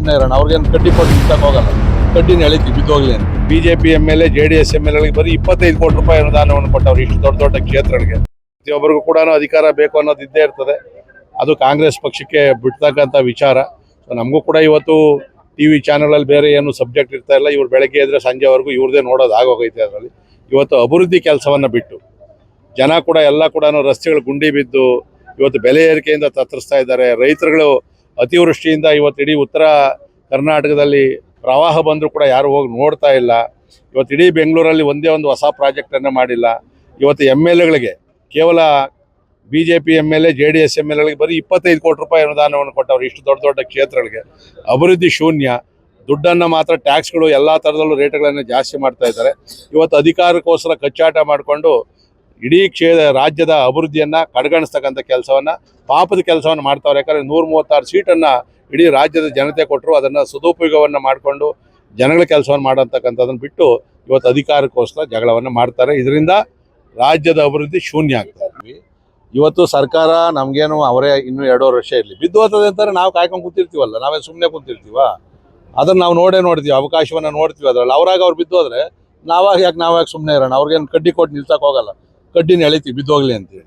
ಸುಮ್ಮನೆ ಇರೋಣ. ಅವ್ರಿಗೇನು ಕಡ್ಡಿ ಕೊಟ್ಟು ನಿಲ್ಸಕ್ ಹೋಗಲ್ಲ. ಕಡ್ಡಿನ ಎಳಿತೀವಿ, ಬಿದ್ದೋಗ್ಲಿ ಅಂತ. P M L A J D S M L ಎಗಳಿಗೆ ಬರೀ ಇಪ್ಪತ್ತೈದು ಕೋಟಿ ರೂಪಾಯಿ ಅನುದಾನವನ್ನು ಕೊಟ್ಟವ್ರು ಇಷ್ಟು ದೊಡ್ಡ ದೊಡ್ಡ ಕ್ಷೇತ್ರಗಳಿಗೆ. ಪ್ರತಿಯೊಬ್ಬರಿಗೂ ಕೂಡ ಅಧಿಕಾರ ಬೇಕು ಅನ್ನೋದು ಇದ್ದೇ ಇರ್ತದೆ. ಅದು ಕಾಂಗ್ರೆಸ್ ಪಕ್ಷಕ್ಕೆ ಬಿಡ್ತಕ್ಕಂಥ ವಿಚಾರ. ಸೊ ನಮಗೂ ಕೂಡ ಇವತ್ತು ಟಿ ವಿ ಚಾನಲಲ್ಲಿ ಬೇರೆ ಏನು ಸಬ್ಜೆಕ್ಟ್ ಇರ್ತಾ ಇಲ್ಲ. ಇವ್ರು ಬೆಳಗ್ಗೆ ಎದ್ರೆ ಸಂಜೆವರೆಗೂ ಇವ್ರದೇ ನೋಡೋದು ಆಗೋಗೈತೆ ಅದರಲ್ಲಿ. ಇವತ್ತು ಅಭಿವೃದ್ಧಿ ಕೆಲಸವನ್ನು ಬಿಟ್ಟು, ಜನ ಕೂಡ ಎಲ್ಲ ಕೂಡ ರಸ್ತೆಗಳು ಗುಂಡಿ ಬಿದ್ದು, ಇವತ್ತು ಬೆಲೆ ಏರಿಕೆಯಿಂದ ತತ್ತರಿಸ್ತಾ ಇದ್ದಾರೆ. ರೈತರುಗಳು ಅತಿವೃಷ್ಟಿಯಿಂದ ಇವತ್ತು ಇಡೀ ಉತ್ತರ ಕರ್ನಾಟಕದಲ್ಲಿ ಪ್ರವಾಹ ಬಂದರೂ ಕೂಡ ಯಾರು ಹೋಗಿ ನೋಡ್ತಾ ಇಲ್ಲ. ಇವತ್ತು ಇಡೀ ಬೆಂಗಳೂರಲ್ಲಿ ಒಂದೇ ಒಂದು ಹೊಸ ಪ್ರಾಜೆಕ್ಟನ್ನು ಮಾಡಿಲ್ಲ. ಇವತ್ತು ಎಂ ಎಲ್ ಎಗಳಿಗೆ, ಕೇವಲ B J P M L A, J D S M L ಎಗಳಿಗೆ ಬರೀ ಇಪ್ಪತ್ತೈದು ಕೋಟಿ ರೂಪಾಯಿ ಅನುದಾನವನ್ನು ಕೊಟ್ಟವ್ರು ಇಷ್ಟು ದೊಡ್ಡ ದೊಡ್ಡ ಕ್ಷೇತ್ರಗಳಿಗೆ. ಅಭಿವೃದ್ಧಿ ಶೂನ್ಯ, ದುಡ್ಡನ್ನು ಮಾತ್ರ ಟ್ಯಾಕ್ಸ್ಗಳು ಎಲ್ಲ ಥರದಲ್ಲೂ ರೇಟ್ಗಳನ್ನು ಜಾಸ್ತಿ ಮಾಡ್ತಾ ಇದ್ದಾರೆ. ಇವತ್ತು ಅಧಿಕಾರಕ್ಕೋಸ್ಕರ ಕಚ್ಚಾಟ ಮಾಡಿಕೊಂಡು ಇಡೀ ಕ್ಷೇ ರಾಜ್ಯದ ಅಭಿವೃದ್ಧಿಯನ್ನ ಕಡೆಗಣಿಸ್ತಕ್ಕಂಥ ಕೆಲಸವನ್ನ ಪಾಪದ ಕೆಲಸವನ್ನು ಮಾಡ್ತಾವ್ರೆ. ಯಾಕಂದರೆ ನೂರ ಮೂವತ್ತಾರು ಸೀಟನ್ನು ಇಡೀ ರಾಜ್ಯದ ಜನತೆ ಕೊಟ್ಟರು ಅದನ್ನು ಸದುಪಯೋಗವನ್ನು ಮಾಡಿಕೊಂಡು ಜನಗಳ ಕೆಲಸವನ್ನು ಮಾಡೋಂತಕ್ಕಂಥದ್ದನ್ನು ಬಿಟ್ಟು ಇವತ್ತು ಅಧಿಕಾರಕ್ಕೋಸ್ಕರ ಜಗಳವನ್ನು ಮಾಡ್ತಾರೆ. ಇದರಿಂದ ರಾಜ್ಯದ ಅಭಿವೃದ್ಧಿ ಶೂನ್ಯ ಆಗ್ತಾ ಇದ್ವಿ ಇವತ್ತು ಸರ್ಕಾರ ನಮಗೇನು ಅವರೇ ಇನ್ನೂ ಎರಡೂವರೆ ವರ್ಷ ಇರಲಿ. ಬಿದ್ದು ಹೋಗ್ತದೆ ಅಂತಾರೆ. ನಾವು ಕಾಯ್ಕೊಂಡು ಕೂತಿರ್ತೀವಲ್ಲ. ನಾವೇ ಸುಮ್ಮನೆ ಕೂತಿರ್ತೀವ? ಅದನ್ನು ನಾವು ನೋಡೇ ನೋಡ್ತೀವಿ. ಅವಕಾಶವನ್ನು ನೋಡ್ತೀವಿ ಅದರಲ್ಲಿ. ಅವ್ರಾಗ ಅವ್ರು ಬಿದ್ದು ಹೋದ್ರೆ ನಾವಾಗ ಯಾಕೆ ನಾವಾಗ ಸುಮ್ಮನೆ ಇರೋಣ? ಅವ್ರಿಗೇನು ಕಡ್ಡಿ ಕೊಟ್ಟು ನಿಲ್ಸಕ್ ಹೋಗಲ್ಲ. ಕಡ್ಡಿನ ಎಳಿತೀವಿ ಬಿದ್ದೋಗ್ಲಿ ಅಂತೇಳಿ.